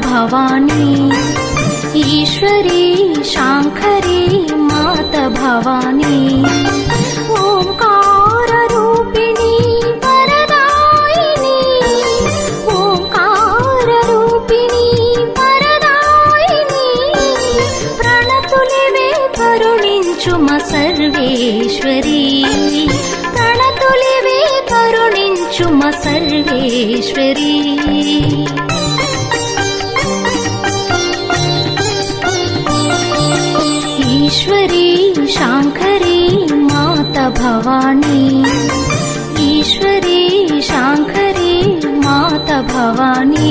भवानी ईश्वरी शाङ्करी मात भवानी ओङ्काररूपिणी वरदायिनी ओङ्काररूपिणी वरदायिनी प्रणतुलिवे करुणिञ्चु म सर्वेश्वरी प्रणतुलिवे करुणिञ्चु म सर्वेश्वरी ईश्वरी शाङ्करी मात भवानी ईश्वरी शाङ्करी मात भवानी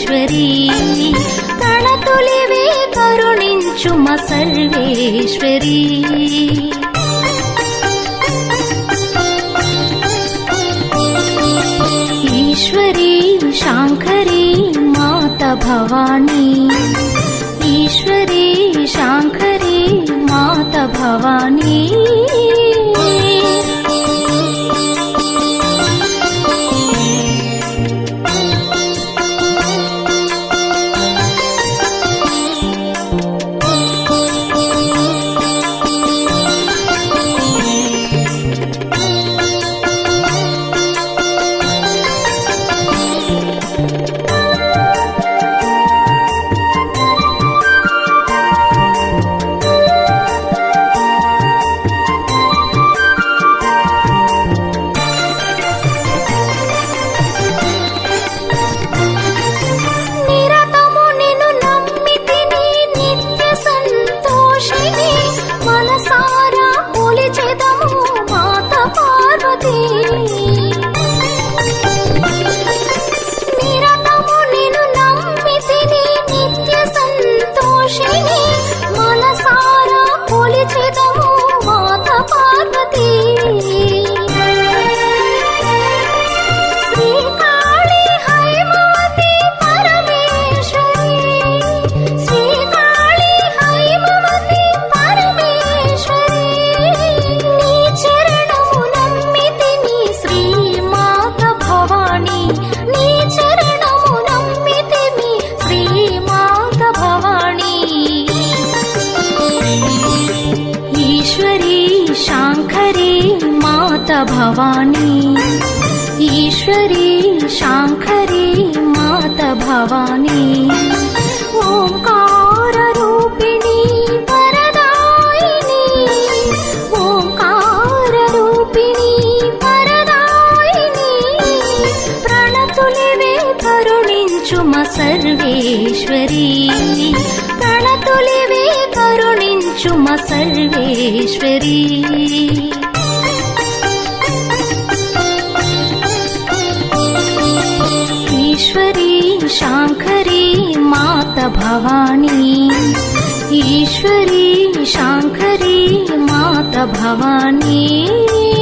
श्वरी ते करुईश्वरी शाङ्खरी मात भवानी ईश्वरी शाङ्खरी मात भवानी भवानी ईश्वरी शाङ्करी मात भवानी ओङ्काररूपिणी वरदायिनी ओङ्काररूपिणी वरदायिनी प्रणतुलिवे करुणिञ्चुम सर्वेश्वरी प्रणतुलिवे करुणिञ्चुम सर्वेश्वरी भवानी ईश्वरी शाङ्करी मात भवानी